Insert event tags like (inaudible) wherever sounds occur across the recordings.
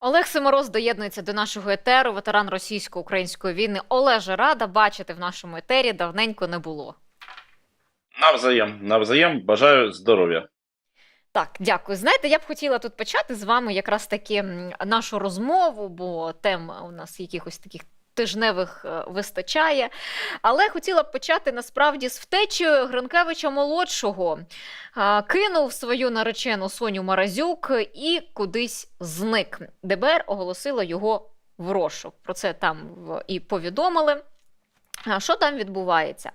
Олег Семороз доєднується до нашого етеру, ветеран російсько-української війни. Олеже, рада бачити в нашому етері. Давненько не було. Навзаєм, навзаєм, бажаю здоров'я. Так, дякую. Знаєте, я б хотіла тут почати з вами якраз таки нашу розмову, бо тем у нас якихось таких тижневих е, вистачає. Але хотіла б почати насправді з втечі Гринкевича молодшого. Кинув свою наречену Соню Маразюк і кудись зник. ДБР оголосило його в розшук. Про це там і повідомили. Що там відбувається?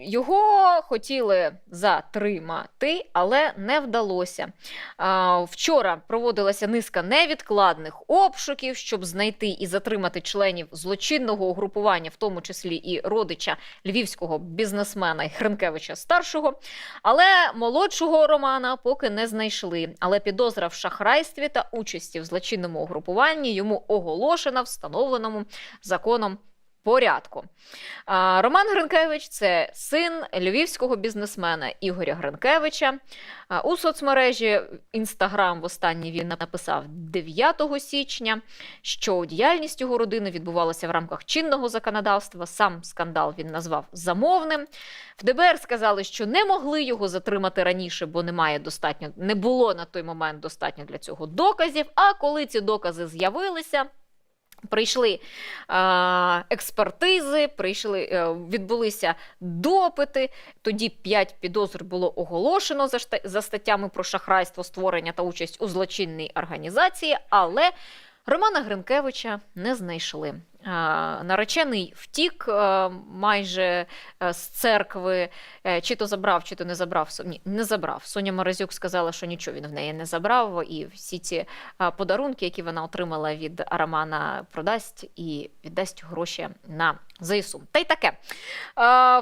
Його хотіли затримати, але не вдалося. Вчора проводилася низка невідкладних обшуків, щоб знайти і затримати членів злочинного угрупування, в тому числі і родича львівського бізнесмена Хренкевича старшого. Але молодшого Романа поки не знайшли. Але підозра в шахрайстві та участі в злочинному угрупуванні йому оголошена встановленому законом порядку. Роман Гринкевич це син львівського бізнесмена Ігоря Гринкевича. У соцмережі Інстаграм востаннє він написав 9 січня, що діяльність його родини відбувалася в рамках чинного законодавства. Сам скандал він назвав замовним. В ДБР сказали, що не могли його затримати раніше, бо немає достатньо, не було на той момент достатньо для цього доказів. А коли ці докази з'явилися. Прийшли е, експертизи, прийшли, е, відбулися допити. Тоді п'ять підозр було оголошено за, статтями про шахрайство, створення та участь у злочинній організації, але Романа Гринкевича не знайшли. Наречений втік майже е, з церкви, е, чи то забрав, чи то не забрав. Ні, не забрав. Соня Морозюк сказала, що нічого він в неї не забрав, і всі ці подарунки, які вона отримала від Романа, продасть і віддасть гроші на ЗСУ. Та й таке.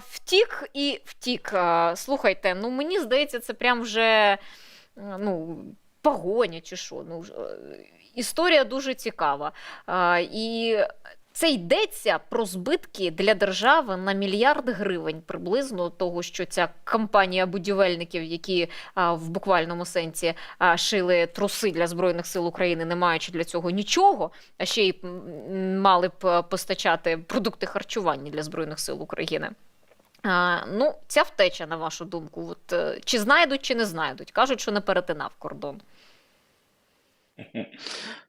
Втік і втік. Слухайте, ну мені здається, це прям вже ну, погоня чи що. Ну, е, історія дуже цікава. І це йдеться про збитки для держави на мільярд гривень приблизно того, що ця компанія будівельників, які в буквальному сенсі шили труси для збройних сил України, не маючи для цього нічого, а ще й мали б постачати продукти харчування для збройних сил України. А, ну, ця втеча, на вашу думку, от, е, чи знайдуть, чи не знайдуть? Кажуть, що не перетинав кордон.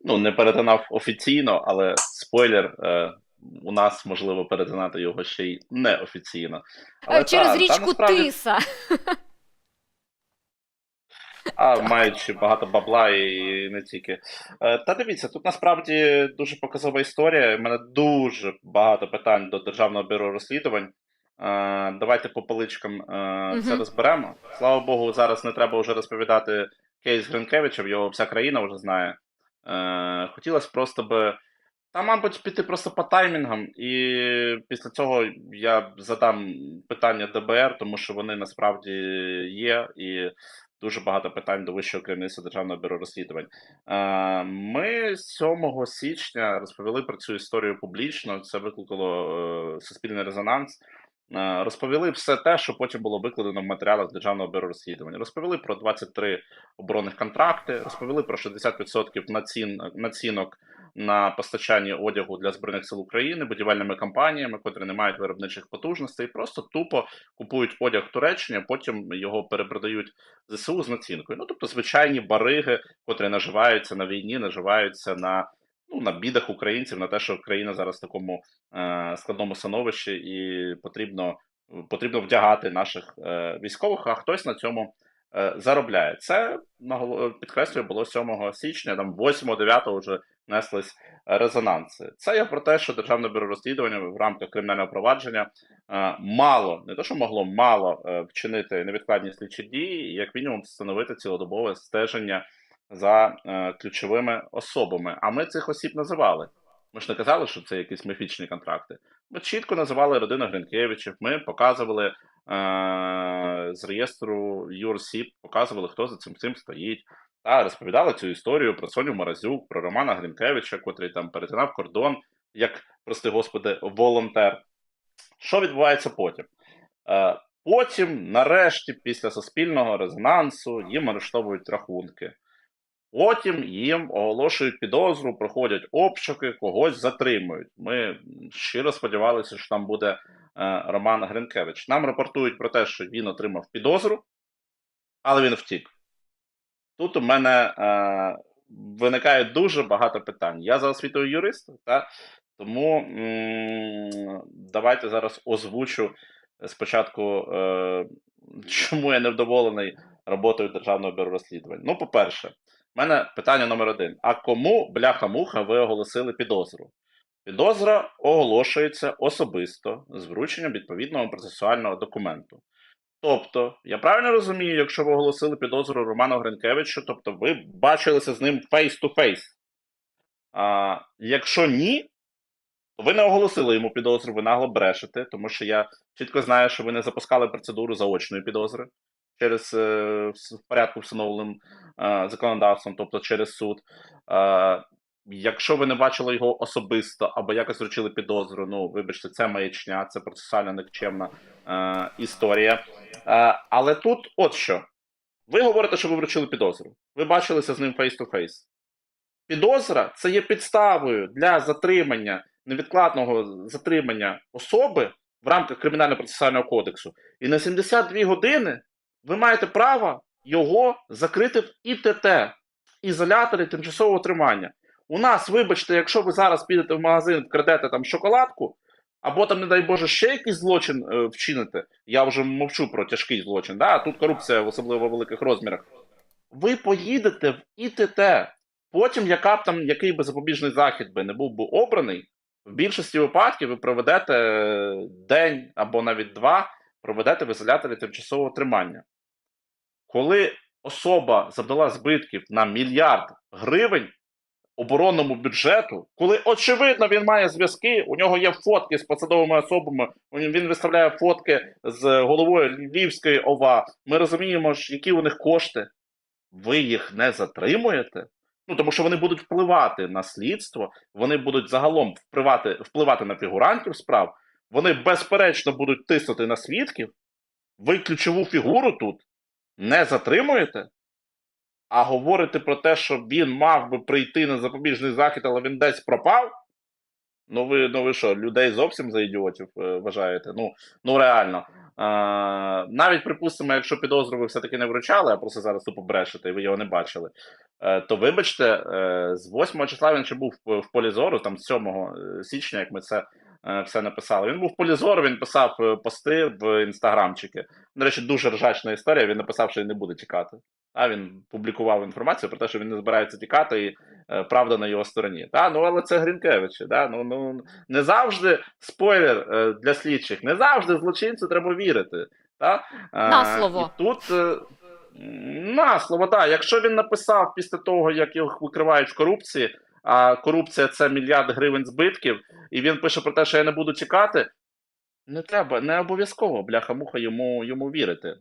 Ну, не перетинав офіційно, але спойлер, е, у нас можливо перетинати його ще й неофіційно. Е, Через та- та річку насправді, Тиса. А маючи багато бабла і не тільки. Е, Та дивіться, тут насправді дуже показова історія. У мене дуже багато питань до Державного бюро розслідувань. Е, Давайте по поличкам це розберемо. Слава Богу, зараз не треба вже розповідати кейс Гринкевича, його вся країна вже знає. Е, Хотілося просто би. Та, мабуть, піти просто по таймінгам, і після цього я задам питання ДБР, тому що вони насправді є, і дуже багато питань до вищого керівництва Державного бюро розслідувань. Е, Ми 7 січня розповіли про цю історію публічно. Це викликало е, суспільний резонанс. Е, Розповіли все те, що потім було викладено в матеріалах Державного бюро розслідувань. Розповіли про 23 оборонних контракти, розповіли про 60% націн, націнок на постачання одягу для збройних сил України будівельними компаніями, котрі не мають виробничих потужностей, просто тупо купують одяг в Туреччині, а потім його перепродають ЗСУ з націнкою. Ну тобто звичайні бариги, котрі наживаються на війні, наживаються на. Ну, на бідах українців, на те, що країна зараз в такому е, складному становищі, і потрібно, потрібно вдягати наших е, військових, а хтось на цьому е, заробляє. Це підкреслюю, було 7 січня, там 8-9 вже неслись резонанси. Це я про те, що Державне бюро розслідування в рамках кримінального провадження е, мало, не то що могло мало е, вчинити невідкладні слідчі дії, як мінімум встановити цілодобове стеження за е, ключовими особами. А ми цих осіб називали. Ми ж не казали, що це якісь міфічні контракти. Ми чітко називали родину Гринкевичів, ми показували е, з реєстру ЮРСІП, показували, хто за цим цим стоїть. Та розповідали цю історію про Соню Морозюк, про Романа Гринкевича, котрий там перетинав кордон, як, прости господи, волонтер. Що відбувається потім? Е, потім, нарешті, після суспільного резонансу, їм арештовують рахунки. Потім їм оголошують підозру, проходять обшуки, когось затримують. Ми щиро сподівалися, що там буде е, Роман Гринкевич. Нам рапортують про те, що він отримав підозру, але він втік. Тут у мене е, виникає дуже багато питань. Я за освітою юрист, та, тому м, давайте зараз озвучу спочатку, е, чому я невдоволений роботою Державного бюро розслідувань. Ну, по-перше, в мене питання номер один: а кому, бляха-муха, ви оголосили підозру? Підозра оголошується особисто з врученням відповідного процесуального документу. Тобто, я правильно розумію, якщо ви оголосили підозру Роману Гринкевичу, тобто ви бачилися з ним face-to-face. А якщо ні, то ви не оголосили йому підозру, ви нагло брешете, тому що я чітко знаю, що ви не запускали процедуру заочної підозри через е, в порядку встановленим е, законодавством, тобто через суд. Е, Якщо ви не бачили його особисто або якось вручили підозру, ну вибачте, це маячня, це процесуально никчемна е, історія. Е, але тут от що. Ви говорите, що ви вручили підозру. Ви бачилися з ним face-to-face. Підозра це є підставою для затримання, невідкладного затримання особи в рамках Кримінально-процесуального кодексу. І на 72 години ви маєте право його закрити в ІТТ ізоляторі тимчасового тримання. У нас, вибачте, якщо ви зараз підете в магазин, вкрадете там шоколадку, або там, не дай Боже, ще якийсь злочин е, вчините, я вже мовчу про тяжкий злочин, да? тут корупція в особливо великих розмірах. Ви поїдете в ІТТ. Потім, яка б там, який би запобіжний захід би не був би обраний, в більшості випадків ви проведете е, день або навіть два, проведете в ізоляторі тимчасового тримання. Коли особа завдала збитків на мільярд гривень оборонному бюджету, коли очевидно він має зв'язки, у нього є фотки з посадовими особами, він виставляє фотки з головою Львівської ОВА. Ми розуміємо, які у них кошти. Ви їх не затримуєте? Ну тому що вони будуть впливати на слідство, вони будуть загалом впливати, впливати на фігурантів справ, вони безперечно будуть тиснути на свідків. Ви ключову фігуру тут не затримуєте, а говорите про те, що він мав би прийти на запобіжний захід, але він десь пропав. Ну ви, ну ви що, людей зовсім за ідіотів е, вважаєте? Ну, ну реально. Е, навіть припустимо, якщо підозру все-таки не вручали, а просто зараз тупо брешете, і ви його не бачили. Е, то вибачте, е, з 8 числа він ще був в, полі зору, там з 7 е, січня, як ми це все написали. Він був в полі зору, він писав е, пости в інстаграмчики. До речі, дуже ржачна історія. Він написав, що він не буде тікати. А він публікував інформацію про те, що він не збирається тікати, і е, правда на його стороні. Та? Ну, але це Грінкевич. Да? Ну, ну, не завжди спойлер е, для слідчих, не завжди злочинцю треба вірити. Та? Е, На слово. І тут е, на слово, так. Якщо він написав після того, як його викривають в корупції, а корупція це мільярд гривень збитків, і він пише про те, що я не буду тікати. Не треба, не обов'язково, бляха-муха, йому, йому вірити.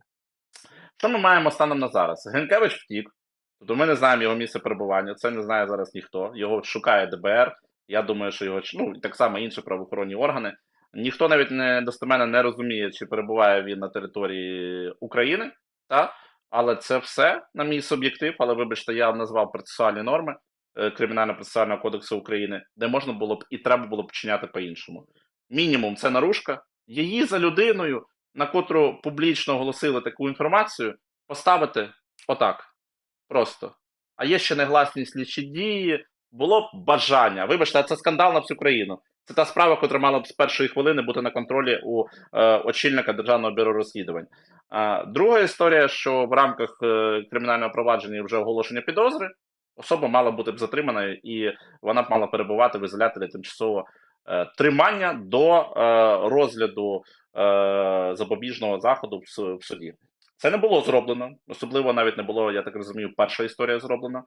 Що ми маємо станом на зараз? Генкевич втік, тобто ми не знаємо його місце перебування, це не знає зараз ніхто. Його шукає ДБР. Я думаю, що його ну, так само інші правоохоронні органи. Ніхто навіть не достеменно не розуміє, чи перебуває він на території України, та? але це все на мій суб'єктив. Але вибачте, я назвав процесуальні норми Кримінально-процесуального кодексу України, де можна було б і треба було б чиняти по-іншому. Мінімум, це наружка. Її за людиною, на котру публічно оголосили таку інформацію, поставити отак. Просто. А є ще негласні слідчі дії, було б бажання. Вибачте, це скандал на всю країну. Це та справа, котра мала б з першої хвилини бути на контролі у е, очільника Державного бюро розслідувань. Е, друга історія, що в рамках е, кримінального провадження вже оголошення підозри, особа мала бути б затримана і вона б мала перебувати в ізоляторі тимчасового е, тримання до е, розгляду е, запобіжного заходу в, суді. Це не було зроблено, особливо навіть не було, я так розумію, перша історія зроблена.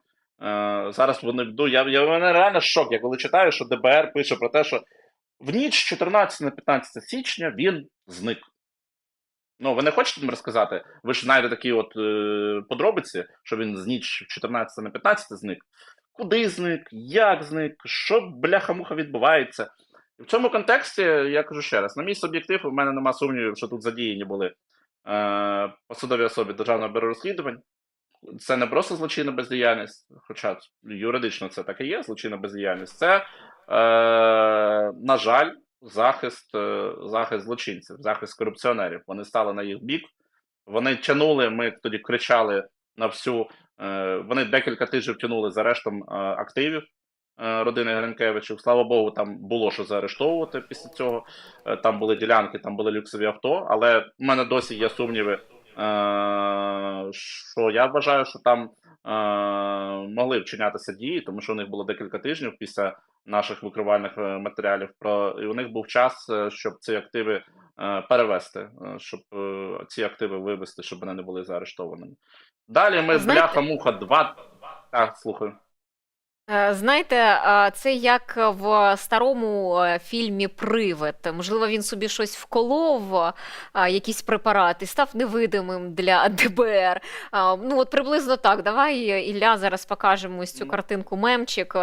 Е, зараз вони ну, я, я мене реально шок, я коли читаю, що ДБР пише про те, що в ніч з 14 на 15 січня він зник. Ну, ви не хочете мені розказати? Ви ж знаєте такі от е, подробиці, що він з ніч 14 на 15 зник. Куди зник, як зник, що бляха-муха відбувається. В цьому контексті я кажу ще раз: на мій суб'єктив, у мене нема сумнівів, що тут задіяні були е, посадові особи Державного бюро розслідувань. це не просто злочинна бездіяльність, хоча юридично це так і є, злочинна бездіяльність. Це, е, на жаль, захист, е, захист злочинців, захист корупціонерів. Вони стали на їх бік. Вони тянули, ми тоді кричали на всю. Е, вони декілька тижнів тянули за арештом е, активів родини Гринкевичів. Слава Богу, там було що заарештовувати після цього. Там були ділянки, там були люксові авто. Але в мене досі є сумніви, що я вважаю, що там е, могли вчинятися дії, тому що у них було декілька тижнів після наших викривальних е, матеріалів. Про і у них був час, е, щоб ці активи е, перевести, е, щоб е, ці активи вивести, щоб вони не були заарештованими. Далі ми з Знаєте- бляха-муха два. Так, слухаю. Е, Знаєте, е, це як в старому е, фільмі Привид. Можливо, він собі щось вколов, якісь препарати, став невидимим для (laughs) ДБР. Ну, от приблизно так. Давай, Ілля, зараз покажемо ось цю картинку мемчик,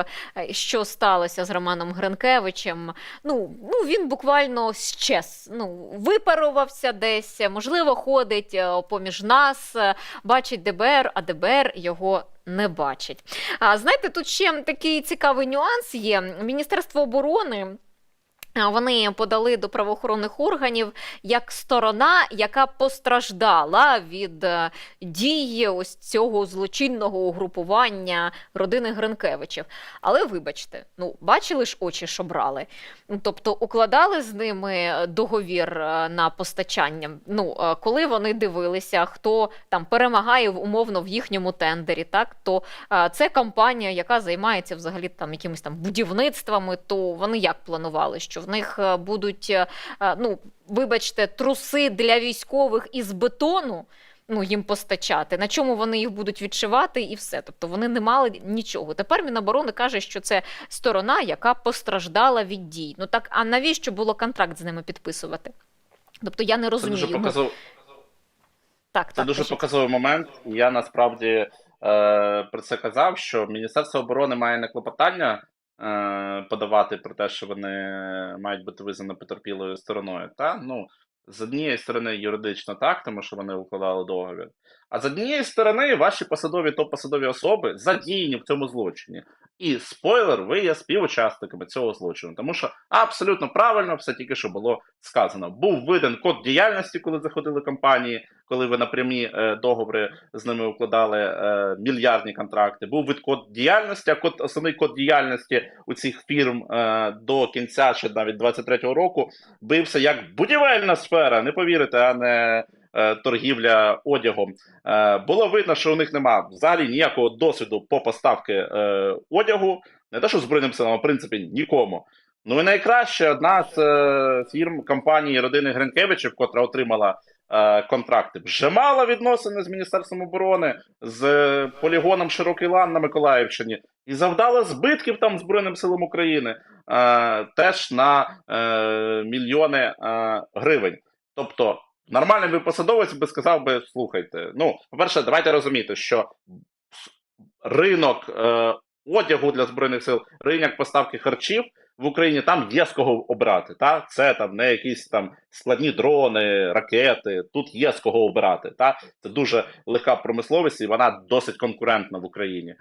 що сталося з Романом Гринкевичем. Ну, ну він буквально щез. Ну, випарувався десь, можливо, ходить поміж нас, бачить ДБР, а ДБР його не бачить. А знаєте, тут ще такий цікавий нюанс є. Міністерство оборони. Вони подали до правоохоронних органів як сторона, яка постраждала від е, дії ось цього злочинного угрупування родини Гринкевичів. Але вибачте, ну бачили ж очі, що брали. Тобто укладали з ними договір е, на постачання. Ну, е, коли вони дивилися, хто там перемагає умовно в їхньому тендері, так то Це компанія, яка займається взагалі там якимись там будівництвами. То вони як планували, що в них е, будуть, е, е, ну вибачте, труси для військових із бетону. Ну, їм постачати, на чому вони їх будуть відшивати, і все. Тобто вони не мали нічого. Тепер Міноборони каже, що це сторона, яка постраждала від дій. Ну так, а навіщо було контракт з ними підписувати? Тобто я не Це розумію. дуже Ну, показово. так, Це так, дуже показовий момент. Я насправді е, про це казав, що Міністерство оборони має не клопотання подавати про те, що вони мають бути визнані потерпілою стороною. Та? Ну, з однієї сторони, юридично так, тому що вони укладали договір. А з однієї сторони, ваші посадові топ-посадові особи задіяні в цьому злочині. І спойлер, ви є співучасниками цього злочину, тому що абсолютно правильно все тільки що було сказано. Був виден код діяльності, коли заходили компанії, коли ви напрямі е, договори з ними укладали е, мільярдні контракти. Був вид код діяльності, а код основний код діяльності у цих фірм е, до кінця ще навіть 23-го року бився як будівельна сфера. Не повірите, а не торгівля одягом. Було видно, що у них нема взагалі ніякого досвіду по поставки одягу, не те, що збройним силам, а в принципі нікому. Ну і найкраще одна з фірм компанії родини Гринкевичів, котра отримала контракти, вже мала відносини з Міністерством оборони, з е, полігоном Широкий Лан на Миколаївщині і завдала збитків там Збройним силам України е, теж на е, мільйони е, гривень. Тобто, нормальний би посадовець би сказав би: слухайте, ну, по-перше, давайте розуміти, що ринок е, одягу для збройних сил, ринок поставки харчів в Україні там є з кого обрати. Та? Це там не якісь там складні дрони, ракети. Тут є з кого обирати. Та? Це дуже легка промисловість, і вона досить конкурентна в Україні.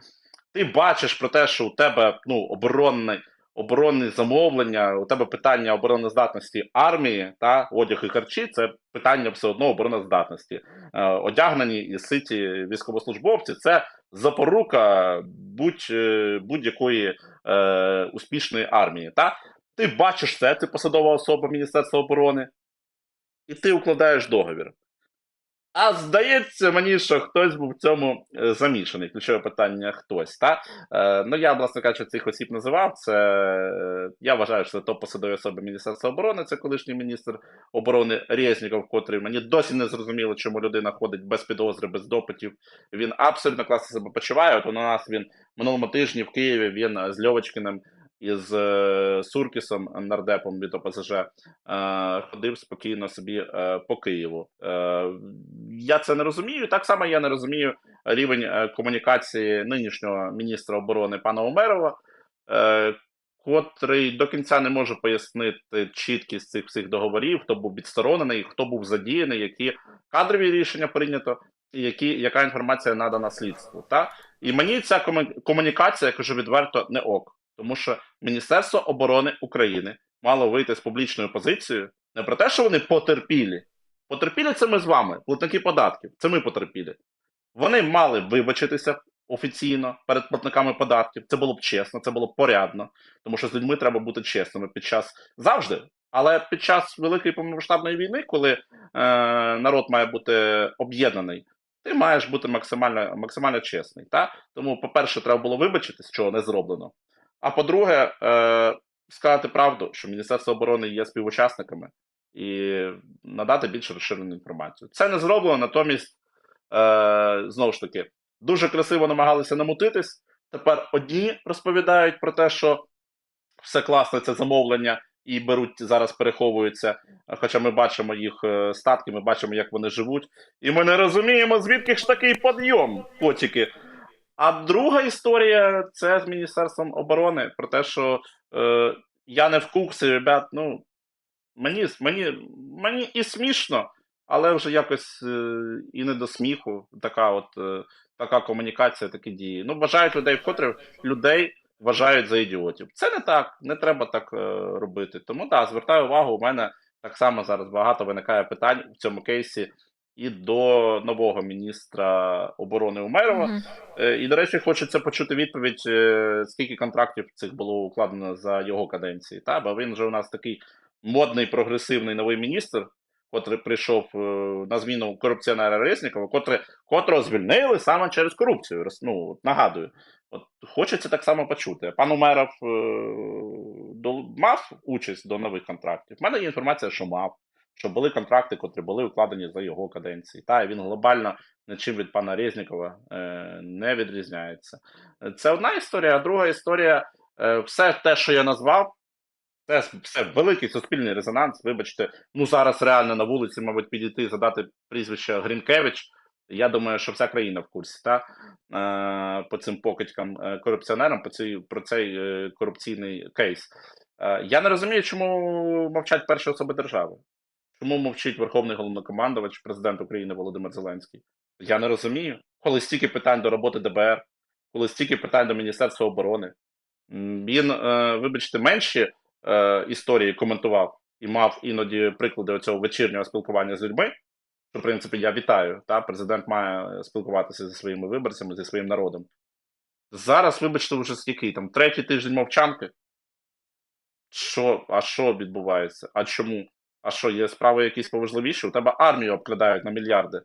Ти бачиш про те, що у тебе ну, оборонний. Оборонні замовлення, у тебе питання обороноздатності армії та одяг і харчі це питання все одно обороноздатності. Е, одягнені і ситі військовослужбовці це запорука будь, е, успішної армії. Та? Ти бачиш це, ти посадова особа Міністерства оборони, і ти укладаєш договір. А здається мені, що хтось був в цьому е, замішаний. Ключове питання хтось. Та? Е, ну, я, власне кажучи, цих осіб називав. Це е, я вважаю, що це топ-посадові особи Міністерства оборони, це колишній міністр оборони Резніков, котрий мені досі не зрозуміло, чому людина ходить без підозри, без допитів. Він абсолютно класно себе почуває. От у нас він минулому тижні в Києві він з Льовочкиним і з е, Суркісом нардепом від ОПЗЖ е, ходив спокійно собі е, по Києву. Я це не розумію. Так само я не розумію рівень комунікації нинішнього міністра оборони пана Умерова, котрий до кінця не може пояснити чіткість цих всіх договорів, хто був відсторонений, хто був задіяний, які кадрові рішення прийнято. і які, яка інформація надана слідству. Та? І мені ця комунікація, я кажу відверто, не ок. Тому що Міністерство оборони України мало вийти з публічною позицією не про те, що вони потерпілі. Потерпілі це ми з вами, платники податків. Це ми потерпілі. Вони мали вибачитися офіційно перед платниками податків. Це було б чесно, це було б порядно, тому що з людьми треба бути чесними під час завжди. Але під час великої повномасштабної війни, коли е, народ має бути об'єднаний, ти маєш бути максимально, максимально чесний. Та? Тому, по-перше, треба було вибачитись, чого не зроблено. А по-друге, е, сказати правду, що Міністерство оборони є співучасниками і надати більш розширену інформацію. Це не зроблено, натомість, е, знову ж таки, дуже красиво намагалися намутитись. Тепер одні розповідають про те, що все класно, це замовлення, і беруть зараз переховуються. Хоча ми бачимо їх е, статки, ми бачимо, як вони живуть. І ми не розуміємо, звідки ж такий підйом, котики. А друга історія це з Міністерством оборони про те, що е, я не в курсі, ребят. Ну мені, мені, мені і смішно, але вже якось е, і не до сміху. Така от е, така комунікація, такі дії. Ну, вважають людей, вкотре людей вважають за ідіотів. Це не так, не треба так е, робити. Тому так, звертаю увагу, у мене так само зараз багато виникає питань в цьому кейсі і до нового міністра оборони Умерова. Мгм. Е, І, до речі, хочеться почути відповідь, е, скільки контрактів цих було укладено за його каденції. Та? Бо він же у нас такий модний, прогресивний новий міністр, котрий прийшов е, на зміну корупціонера Резнікова, котрий, котрого звільнили саме через корупцію. Ну, нагадую. От хочеться так само почути. Пан Умеров мав участь до нових контрактів. У мене є інформація, що мав, що були контракти, котрі були укладені за його каденції. Та і він глобально нічим від пана Резнікова е, не відрізняється. Це одна історія, а друга історія е, все те, що я назвав. Це все великий суспільний резонанс. Вибачте, ну зараз реально на вулиці, мабуть, підійти задати прізвище Грінкевич. Я думаю, що вся країна в курсі, та е, по цим покидькам е, корупціонерам, по цій про цей е, корупційний кейс. Е, я не розумію, чому мовчать перші особи держави. Чому мовчить Верховний головнокомандувач, президент України Володимир Зеленський? Я не розумію. Коли стільки питань до роботи ДБР, коли стільки питань до Міністерства оборони. Він, е, вибачте, менші е, історії коментував і мав іноді приклади цього вечірнього спілкування з людьми. Що, в принципі, я вітаю. Та? Президент має спілкуватися зі своїми виборцями, зі своїм народом. Зараз, вибачте, вже скільки там, третій тиждень мовчанки. Що, а що відбувається? А чому? А що, є справи якісь поважливіші? У тебе армію обкладають на мільярди.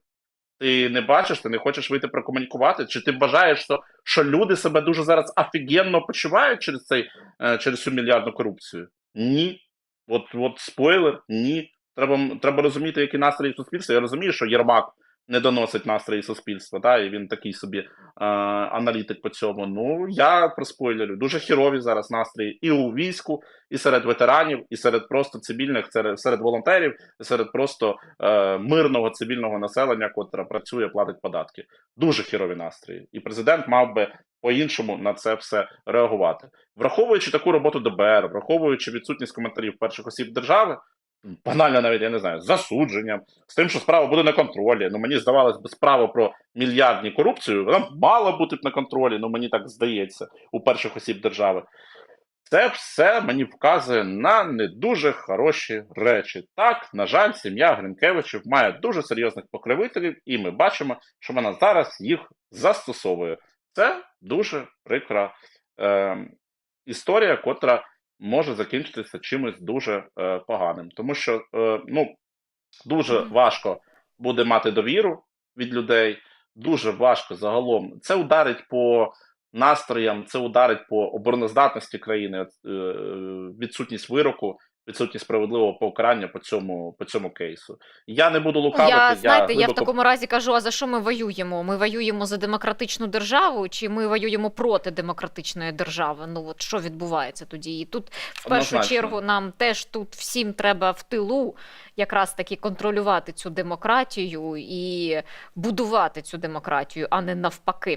Ти не бачиш, ти не хочеш вийти прокомунікувати? Чи ти бажаєш, що, що люди себе дуже зараз офігенно почувають через цей, е, через цю мільярдну корупцію? Ні. От, от спойлер, ні. Треба, треба розуміти, які настрої суспільства. Я розумію, що Єрмак не доносить настрої суспільства, та, і він такий собі е, аналітик по цьому. Ну, я проспойлерю. Дуже хірові зараз настрої і у війську, і серед ветеранів, і серед просто цивільних, серед, серед волонтерів, і серед просто е, мирного цивільного населення, котре працює, платить податки. Дуже хірові настрої. І президент мав би по-іншому на це все реагувати. Враховуючи таку роботу ДБР, враховуючи відсутність коментарів перших осіб держави, банально навіть я не знаю, з засудженням, з тим, що справа буде на контролі. Ну мені здавалось би, справа про мільярдні корупцію, вона мала бути б на контролі, ну мені так здається, у перших осіб держави. Це все мені вказує на не дуже хороші речі. Так, на жаль, сім'я Гринкевичів має дуже серйозних покровителів, і ми бачимо, що вона зараз їх застосовує. Це дуже прикра е, історія, котра може закінчитися чимось дуже е, поганим. Тому що е, ну, дуже важко буде мати довіру від людей, дуже важко загалом. Це ударить по настроям, це ударить по обороноздатності країни, е, відсутність вироку, відсутність справедливого покарання по цьому, по цьому кейсу. Я не буду лукавити. Я знаєте, я в такому разі кажу: а за що ми воюємо? Ми воюємо за демократичну державу, чи ми воюємо проти демократичної держави? Ну от що відбувається тоді? І тут в першу Однозначно. чергу нам теж тут всім треба в тилу якраз таки контролювати цю демократію і будувати цю демократію, а не навпаки.